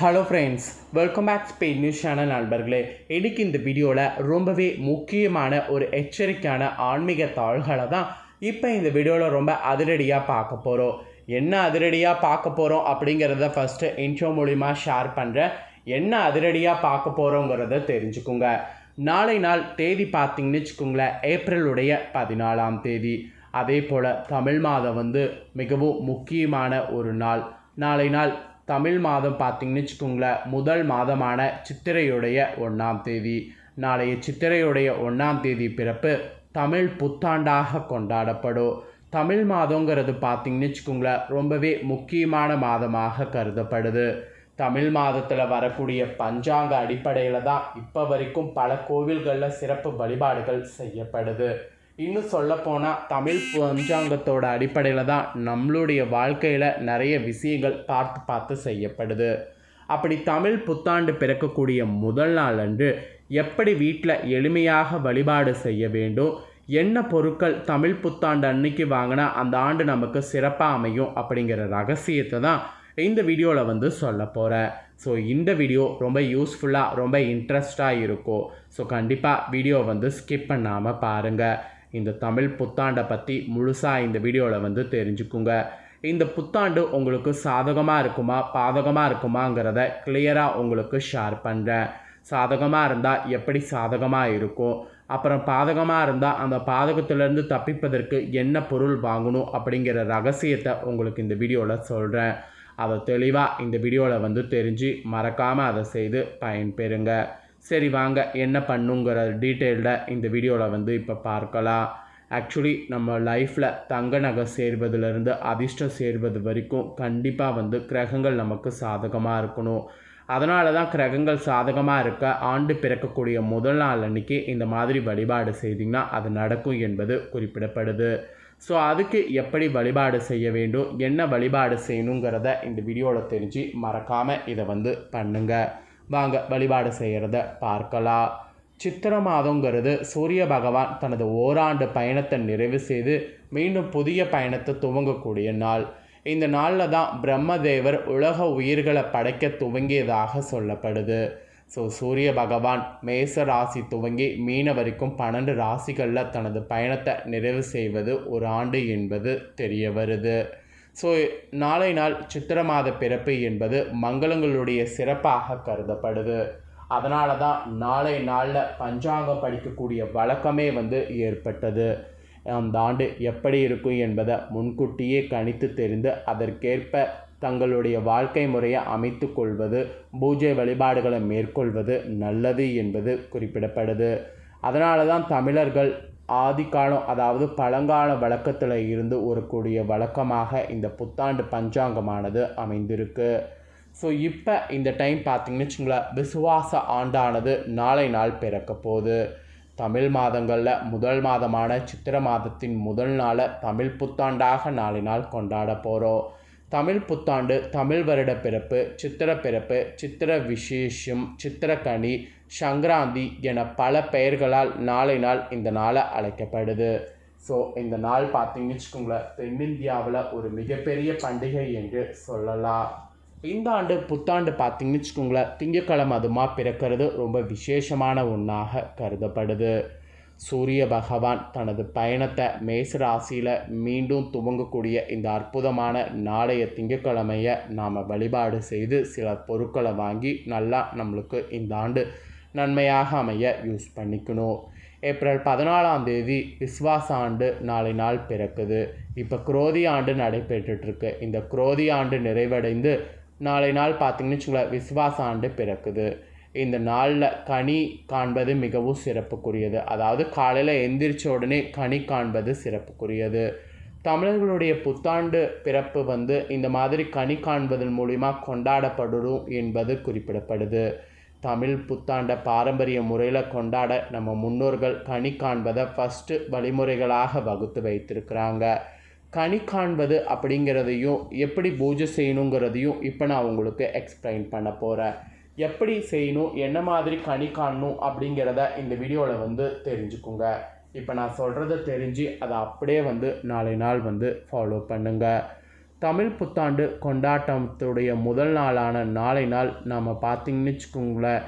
Hello friends welcome back Spain news channel நண்பர்களே. இன்றைக்கி இந்த வீடியோவில் ரொம்பவே முக்கியமான ஒரு எச்சரிக்கையான ஆன்மீக தாள்களை தான் இப்போ இந்த வீடியோவில் ரொம்ப அதிரடியாக பார்க்க போகிறோம் என்ன அதிரடியாக பார்க்க போகிறோம் அப்படிங்கிறத ஃபஸ்ட்டு இன்ட்ரோ மூலிமா ஷேர் பண்ணுறேன் என்ன அதிரடியாக பார்க்க போகிறோங்கிறத தெரிஞ்சுக்குங்க. நாளை நாள் தேதி பார்த்தீங்கன்னு வச்சுக்கோங்களேன் ஏப்ரலுடைய பதினாலாம் தேதி. அதே போல் தமிழ் மாதம் வந்து மிகவும் முக்கியமான ஒரு நாள். நாளை நாள் தமிழ் மாதம் பார்த்தீங்கன்னு வச்சுக்கோங்களேன் முதல் மாதமான சித்திரையுடைய ஒன்றாம் தேதி. நாளைய சித்திரையுடைய ஒன்றாம் தேதி பிறப்பு தமிழ் புத்தாண்டாக கொண்டாடப்படும். தமிழ் மாதங்கிறது பார்த்தீங்கன்னு வச்சுக்கோங்களேன் ரொம்பவே முக்கியமான மாதமாக கருதப்படுது. தமிழ் மாதத்தில் வரக்கூடிய பஞ்சாங்க அடிப்படையில் தான் இப்போ வரைக்கும் பல கோவில்களில் சிறப்பு வழிபாடுகள் செய்யப்படுது. இன்னும் சொல்லப்போனால் தமிழ் பஞ்சாங்கத்தோட அடிப்படையில் தான் நம்மளுடைய வாழ்க்கையில் நிறைய விஷயங்கள் பார்த்து பார்த்து செய்யப்படுது. அப்படி தமிழ் புத்தாண்டு பிறக்கக்கூடிய முதல் நாள் அன்று எப்படி வீட்டில் எளிமையாக வழிபாடு செய்ய வேண்டும் என்ன பொருட்கள் தமிழ் புத்தாண்டு அன்னைக்கு வாங்கினா அந்த ஆண்டு நமக்கு சிறப்பாக அமையும் அப்படிங்கிற ரகசியத்தை தான் இந்த வீடியோவில் வந்து சொல்ல போகிறேன் ஸோ இந்த வீடியோ ரொம்ப யூஸ்ஃபுல்லாக ரொம்ப இன்ட்ரெஸ்டாக இருக்கும். ஸோ கண்டிப்பாக வீடியோ வந்து ஸ்கிப் பண்ணாமல் பாருங்கள் இந்த தமிழ் புத்தாண்டை பற்றி முழுசாக இந்த வீடியோவில் வந்து தெரிஞ்சுக்குங்க. இந்த புத்தாண்டு உங்களுக்கு சாதகமாக இருக்குமா பாதகமாக இருக்குமாங்கிறத கிளியராக உங்களுக்கு ஷேர் பண்ணுறேன் சாதகமாக இருந்தால் எப்படி சாதகமாக இருக்கும்? அப்புறம் பாதகமாக இருந்தால் அந்த பாதகத்திலேருந்து தப்பிப்பதற்கு என்ன பொருள் வாங்கணும் அப்படிங்கிற ரகசியத்தை உங்களுக்கு இந்த வீடியோவில் சொல்கிறேன் அதை தெளிவாக இந்த வீடியோவில் வந்து தெரிஞ்சு மறக்காமல் அதை செய்து பயன்பெறுங்க. சரி வாங்க என்ன பண்ணுங்கிற டீட்டெயில்டாக இந்த வீடியோவில் வந்து இப்போ பார்க்கலாம். ஆக்சுவலி நம்ம லைஃப்பில் தங்க நகை சேர்வதுலேருந்து அதிர்ஷ்டம் சேர்வது வரைக்கும் கண்டிப்பாக வந்து கிரகங்கள் நமக்கு சாதகமாக இருக்கணும். அதனால தான் கிரகங்கள் சாதகமாக இருக்க ஆண்டு பிறக்கக்கூடிய முதல் நாள் அன்னைக்கு இந்த மாதிரி வழிபாடு செய்திங்கன்னா அது நடக்கும் என்பது குறிப்பிடப்படுது. ஸோ அதுக்கு எப்படி வழிபாடு செய்ய வேண்டும் என்ன வழிபாடு செய்யணுங்கிறத இந்த வீடியோவில் தெரிஞ்சு மறக்காமல் இதை வந்து பண்ணுங்கள் வாங்க வழிபாடு செய்கிறத பார்க்கலாம். சித்திர மாதங்கிறது சூரிய பகவான் தனது ஓராண்டு பயணத்தை நிறைவு செய்து மீண்டும் புதிய பயணத்தை துவங்கக்கூடிய நாள். இந்த நாளில் தான் பிரம்மதேவர் உலக உயிர்களை படைக்க துவங்கியதாக சொல்லப்படுது. ஸோ சூரிய பகவான் மேச ராசி துவங்கி மீன வரைக்கும் பன்னெண்டு ராசிகளில் தனது பயணத்தை நிறைவு செய்வது ஒரு ஆண்டு என்பது தெரிய வருது. ஸோ நாளை நாள் சித்திர மாத பிறப்பு என்பது மங்களங்களுடைய சிறப்பாக கருதப்படுது. அதனால தான் நாளை நாளில் பஞ்சாங்கம் படிக்கக்கூடிய வழக்கமே வந்து ஏற்பட்டது. அந்த ஆண்டு எப்படி இருக்கும் என்பதை முன்கூட்டியே கணித்து தெரிந்து அதற்கேற்ப தங்களுடைய வாழ்க்கை முறையை அமைத்து கொள்வது பூஜை வழிபாடுகளை மேற்கொள்வது நல்லது என்பது குறிப்பிடப்படுது. அதனால தான் தமிழர்கள் ஆதிக்காலம் அதாவது பழங்கால வழக்கத்தில் இருந்து வரக்கூடிய வழக்கமாக இந்த புத்தாண்டு பஞ்சாங்கமானது அமைந்திருக்கு. ஸோ இப்போ இந்த டைம் பார்த்திங்கன்னு வச்சுங்களேன் விசுவாச ஆண்டானது நாளை நாள் பிறக்க போகுது. தமிழ் மாதங்களில் முதல் மாதமான சித்திர மாதத்தின் முதல் நாளை தமிழ் புத்தாண்டாக நாளை நாள் கொண்டாட போகிறோம் தமிழ் புத்தாண்டு தமிழ் வருட பிறப்பு சித்திர பிறப்பு சித்திர விசேஷம் சித்திரக்கனி சங்கராந்தி என பல பெயர்களால் நாளை நாள் இந்த நாளை அழைக்கப்படுது. ஸோ இந்த நாள் பார்த்தீங்கன்னு வச்சுக்கோங்களேன் தென்னிந்தியாவில் ஒரு மிகப்பெரிய பண்டிகை என்று சொல்லலாம். இந்த ஆண்டு புத்தாண்டு பார்த்தீங்கன்னு வச்சுக்கோங்களேன் திங்கக்கிழமை அதுமா பிறக்கிறது ரொம்ப விசேஷமான ஒன்றாக கருதப்படுது. சூரிய பகவான் தனது பயணத்தை மேச ராசியில் மீண்டும் துவங்கக்கூடிய இந்த அற்புதமான நாளைய திங்கக்கிழமையை நாம் வழிபாடு செய்து சில பொருட்களை வாங்கி நல்லா நம்மளுக்கு இந்த ஆண்டு நன்மையாக அமைய யூஸ் பண்ணிக்கணும். ஏப்ரல் பதினாலாம் தேதி விஸ்வாச ஆண்டு நாளை நாள் பிறக்குது. இப்போ குரோதி ஆண்டு நடைபெற்றுட்ருக்கு இந்த குரோதி ஆண்டு நிறைவடைந்து நாளை நாள் பார்த்திங்கன்னு வச்சுக்கோங்களேன் விஸ்வாச ஆண்டு பிறக்குது. இந்த நாளில் கனி காண்பது மிகவும் சிறப்புக்குரியது. அதாவது காலையில் எந்திரிச்ச உடனே கனி காண்பது சிறப்புக்குரியது. தமிழர்களுடைய புத்தாண்டு பிறப்பு வந்து இந்த மாதிரி கனி காண்பதன் மூலிமா கொண்டாடப்படும் என்பது குறிப்பிடப்படுது. தமிழ் புத்தாண்டை பாரம்பரிய முறையில் கொண்டாட நம்ம முன்னோர்கள் கனி காண்பதை ஃபஸ்ட்டு வழிமுறைகளாக வகுத்து வைத்திருக்கிறாங்க. கனி காண்பது அப்படிங்கிறதையும் எப்படி பூஜை செய்யணுங்கிறதையும் இப்போ நான் உங்களுக்கு எக்ஸ்பிளைன் பண்ண போகிறேன் எப்படி செய்யணும் என்ன மாதிரி கனி காணணும் அப்படிங்கிறத இந்த வீடியோவில் வந்து தெரிஞ்சுக்குங்க. இப்போ நான் சொல்கிறத தெரிஞ்சு அதை அப்படியே வந்து நாளை நாள் வந்து ஃபாலோ பண்ணுங்கள் தமிழ் புத்தாண்டு கொண்டாட்டத்துடைய முதல் நாளான நாளை நாள் நாம் பார்த்திங்கன்னு வச்சுக்கோங்களேன்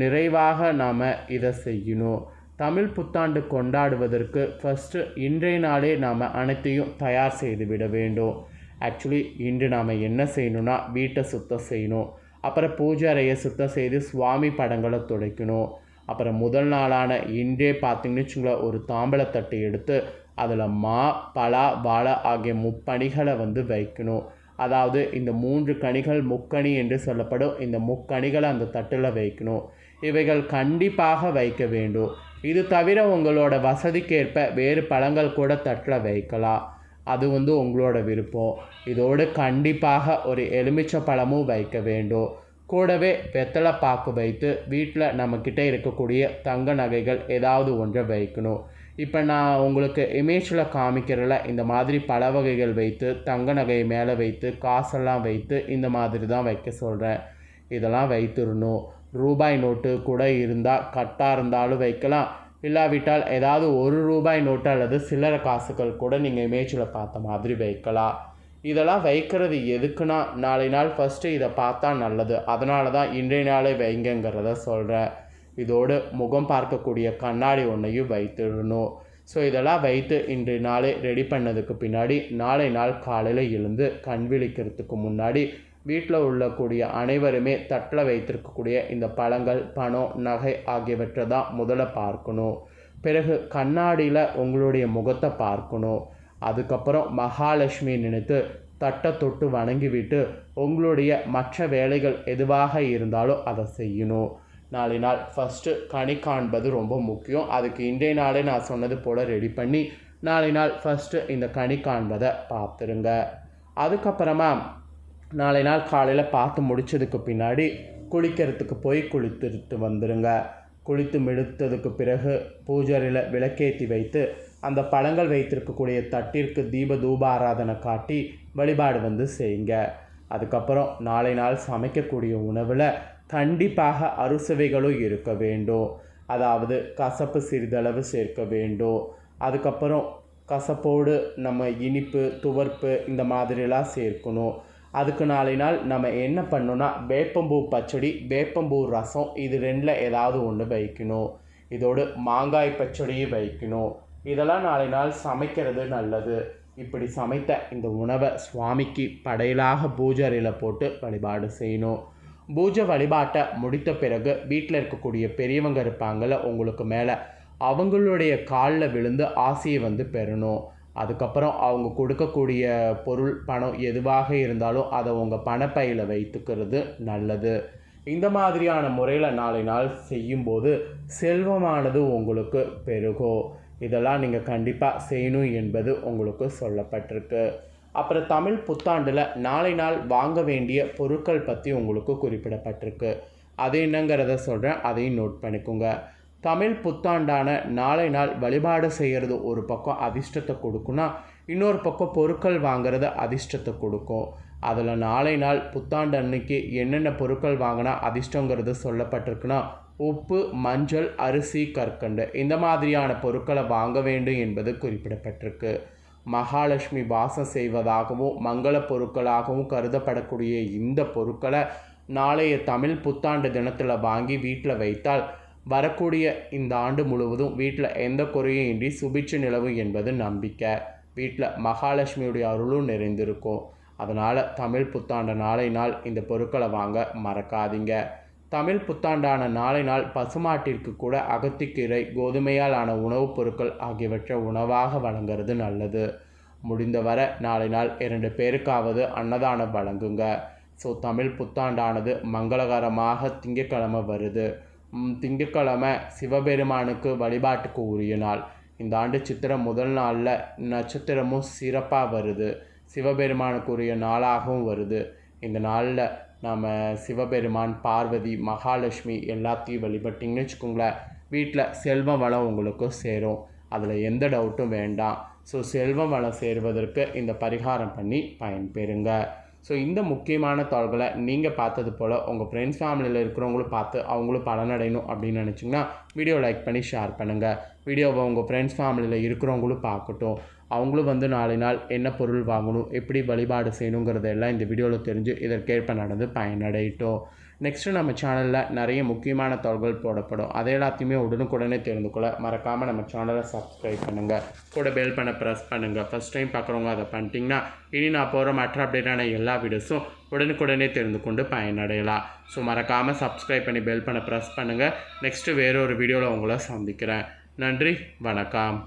நிறைவாக நாம் இதை செய்யணும். தமிழ் புத்தாண்டு கொண்டாடுவதற்கு ஃபஸ்ட்டு இன்றைய நாளே நாம் அனைத்தையும் தயார் செய்து விட வேண்டும். ஆக்சுவலி இன்று நாம் என்ன செய்யணும்னா வீட்டை சுத்தம் செய்யணும். அப்புறம் பூஜை அறையை சுத்தம் செய்து சுவாமி படங்களை துடைக்கணும். அப்புறம் முதல் நாளான இன்றே பார்த்திங்கன்னு வச்சுங்களேன் ஒரு தாம்பழத்தட்டு எடுத்து அதில் மா பலா வாழை ஆகிய முப்பணிகளை வந்து வைக்கணும். அதாவது இந்த மூன்று கனிகள் முக்கணி என்று சொல்லப்படும் இந்த முக்கணிகளை அந்த தட்டில் வைக்கணும். இவைகள் கண்டிப்பாக வைக்க வேண்டும். இது தவிர உங்களோட வசதிக்கேற்ப வேறு பழங்கள் கூட தட்டில் வைக்கலாம். அது வந்து உங்களோட விருப்பம். இதோடு கண்டிப்பாக ஒரு எலுமிச்சை பழமும் வைக்க வேண்டும். கூடவே வெத்தலை பாக்கு வைத்து வீட்டில் நம்மக்கிட்ட இருக்கக்கூடிய தங்க நகைகள் ஏதாவது ஒன்றை வைக்கணும். இப்போ நான் உங்களுக்கு இமேஜில் காமிக்கிறல இந்த மாதிரி பல வகைகள் வைத்து தங்க நகை மேலே வைத்து காசெல்லாம் வைத்து இந்த மாதிரி தான் வைக்க சொல்கிறேன் இதெல்லாம் வைத்துடணும் ரூபாய் நோட்டு கூட இருந்தால் கட்டாக இருந்தாலும் வைக்கலாம். இல்லாவிட்டால் ஏதாவது ஒரு ரூபாய் நோட்டு அல்லது சில்லறை காசுகள் கூட நீங்கள் இமேஜில் பார்த்த மாதிரி வைக்கலாம். இதெல்லாம் வைக்கிறது எதுக்குன்னா நாளை நாள் ஃபஸ்ட்டு இதை பார்த்தா நல்லது. அதனால தான் இன்றைய நாளே வைங்கங்கிறத சொல்கிறேன் இதோடு முகம் பார்க்கக்கூடிய கண்ணாடி ஒன்றையும் வைத்துடணும். ஸோ இதெல்லாம் வைத்து இன்றைய நாளே ரெடி பண்ணதுக்கு பின்னாடி நாளை நாள் காலையில் எழுந்து கண் விழிக்கிறதுக்கு முன்னாடி வீட்டில் உள்ளக்கூடிய அனைவருமே தட்டில் வைத்திருக்கக்கூடிய இந்த பழங்கள் பணம் நகை ஆகியவற்றை தான் முதல்ல பார்க்கணும். பிறகு கண்ணாடியில் உங்களுடைய முகத்தை பார்க்கணும். அதுக்கப்புறம் மகாலட்சுமி நினைத்து தட்டை தொட்டு வணங்கிவிட்டு உங்களுடைய மற்ற வேலைகள் எதுவாக இருந்தாலும் அதை செய்யணும். நாளை நாள் ஃபஸ்ட்டு கனி காண்பது ரொம்ப முக்கியம். அதுக்கு இன்றைய நாளே நான் சொன்னது போல் ரெடி பண்ணி நாளை நாள் ஃபஸ்ட்டு இந்த கனி காண்பதை பார்த்துருங்க. அதுக்கப்புறமா நாளை நாள் காலையில் பார்த்து முடிச்சதுக்கு பின்னாடி குளிக்கிறதுக்கு போய் குளித்துட்டு வந்துடுங்க குளித்து மெடுத்ததுக்கு பிறகு பூஜையில் விளக்கேற்றி வைத்து அந்த பழங்கள் வைத்திருக்கக்கூடிய தட்டிற்கு தீப தூப ஆராதனை காட்டி வழிபாடு வந்து செய்யுங்க. அதுக்கப்புறம் நாளை நாள் சமைக்கக்கூடிய உணவில் கண்டிப்பாக அறுசுவைகளும் இருக்க வேண்டும். அதாவது கசப்பு சிறிதளவு சேர்க்க வேண்டும். அதுக்கப்புறம் கசப்போடு நம்ம இனிப்பு துவர்ப்பு இந்த மாதிரிலாம் சேர்க்கணும். அதுக்கு நாளை நாள் நம்ம என்ன பண்ணணும்னா வேப்பம்பூ பச்சடி வேப்பம்பூ ரசம் இது ரெண்டில் ஏதாவது ஒன்று வைக்கணும். இதோடு மாங்காய் பச்சடியும் வைக்கணும். இதெல்லாம் நாளை நாள் சமைக்கிறது நல்லது. இப்படி சமைத்த இந்த உணவை சுவாமிக்கு படையலாக பூஜை போட்டு வழிபாடு செய்யணும். பூஜை வழிபாட்டை முடித்த பிறகு வீட்டில் இருக்கக்கூடிய பெரியவங்க இருப்பாங்கள்ல உங்களுக்கு மேலே. அவங்களுடைய காலில் விழுந்து ஆசையை வந்து பெறணும். அதுக்கப்புறம் அவங்க கொடுக்கக்கூடிய பொருள் பணம் எதுவாக இருந்தாலும் அதை உங்கள் பணப்பையில் வைத்துக்கிறது நல்லது. இந்த மாதிரியான முறையில் நாளை நாள் செய்யும்போது செல்வமானது உங்களுக்கு பெருகும். இதெல்லாம் நீங்கள் கண்டிப்பாக செய்யணும் என்பது உங்களுக்கு சொல்லப்பட்டிருக்கு. அப்புறம் தமிழ் புத்தாண்டில் நாளை நாள் வாங்க வேண்டிய பொருட்கள் பற்றி உங்களுக்கு குறிப்பிடப்பட்டிருக்கு. அது என்னங்கிறத சொல்கிறேன் அதையும் நோட் பண்ணிக்கோங்க. தமிழ் புத்தாண்டான நாளை நாள் வழிபாடு செய்கிறது ஒரு பக்கம் அதிர்ஷ்டத்தை கொடுக்குன்னா இன்னொரு பக்கம் பொருட்கள் வாங்குறது அதிர்ஷ்டத்தை கொடுக்கும். அதில் நாளை நாள் புத்தாண்டு அன்னைக்கு என்னென்ன பொருட்கள் வாங்கினா அதிர்ஷ்டங்கிறது சொல்லப்பட்டிருக்குன்னா உப்பு மஞ்சள் அரிசி கற்கண்டு இந்த மாதிரியான பொருட்களை வாங்க வேண்டும் என்பது குறிப்பிடப்பட்டிருக்கு. மகாலட்சுமி வாசம் செய்வதாகவும் மங்கள பொருட்களாகவும் கருதப்படக்கூடிய இந்த பொருட்களை நாளைய தமிழ் புத்தாண்டு தினத்தில் வாங்கி வீட்டில் வைத்தால் வரக்கூடிய இந்த ஆண்டு முழுவதும் வீட்டில் எந்த குறையும் இன்றி சுபிச்சு நிலவும் என்பது நம்பிக்கை. வீட்டில் மகாலட்சுமியுடைய அருளும் நிறைந்திருக்கும். அதனால் தமிழ் புத்தாண்டு நாளை நாள் இந்த பொருட்களை வாங்க மறக்காதீங்க. தமிழ் புத்தாண்டான நாளை நாள் பசுமாட்டிற்கு கூட அகத்திக்கீரை கோதுமையால் ஆன உணவுப் பொருட்கள் ஆகியவற்றை உணவாக வழங்குறது நல்லது. முடிந்தவரை நாளை நாள் இரண்டு பேருக்காவது அன்னதானம் வழங்குங்க. ஸோ தமிழ் புத்தாண்டானது மங்களகரமாக திங்கட்கிழமை வருது. திங்கக்கிழமை சிவபெருமானுக்கு வழிபாட்டுக்கு உரிய நாள். இந்த ஆண்டு சித்திரை முதல் நாளில் நட்சத்திரமும் சிறப்பாக வருது. சிவபெருமானுக்கு உரிய நாளாகவும் வருது. இந்த நாளில் நாம் சிவபெருமான் பார்வதி மகாலட்சுமி எல்லாத்தையும் வழிபட்டிங்கன்னு வச்சுக்கோங்களேன் வீட்டில் செல்வ வளம் உங்களுக்கும் சேரும். அதில் எந்த டவுட்டும் வேண்டாம். ஸோ செல்வ வளம் சேருவதற்கு இந்த பரிகாரம் பண்ணி பயன்பெறுங்க. ஸோ இந்த முக்கியமான தாள்களை நீங்கள் பார்த்தது போல் உங்கள் ஃப்ரெண்ட்ஸ் ஃபேமிலியில் இருக்கிறவங்களும் பார்த்து அவங்களும் பலனடையணும் அப்படின்னு நினச்சிங்கன்னா வீடியோ லைக் பண்ணி ஷேர் பண்ணுங்கள் வீடியோவை உங்கள் ஃப்ரெண்ட்ஸ் ஃபேமிலியில் இருக்கிறவங்களும் பார்க்கட்டும். அவங்களும் வந்து நாளை நாள் என்ன பொருள் வாங்கணும் எப்படி வழிபாடு செய்யணுங்கிறதெல்லாம் இந்த வீடியோவில் தெரிஞ்சு இதற்கேற்ப நடந்து பயனடையிட்டோம். நெக்ஸ்ட்டு நம்ம சேனலில் நிறைய முக்கியமான தகவல்கள் போடப்படும். அதை எல்லாத்தையுமே உடனுக்குடனே தெரிந்து கொள்ள மறக்காமல் நம்ம சேனலை சப்ஸ்கிரைப் பண்ணுங்கள் கூட பெல் பண்ண ப்ரெஸ் பண்ணுங்கள் ஃபஸ்ட் டைம் பார்க்குறவங்க அதை பண்ணிட்டீங்கன்னா இனி நான் போகிற மற்ற அப்டேட்டான எல்லா வீடியோஸும் உடனுக்குடனே தெரிந்து கொண்டு பயனடையலாம். ஸோ மறக்காமல் சப்ஸ்கிரைப் பண்ணி பெல் பண்ண ப்ரெஸ் பண்ணுங்கள் நெக்ஸ்ட்டு வேறொரு வீடியோவில் உங்களை சந்திக்கிறேன். நன்றி வணக்கம்.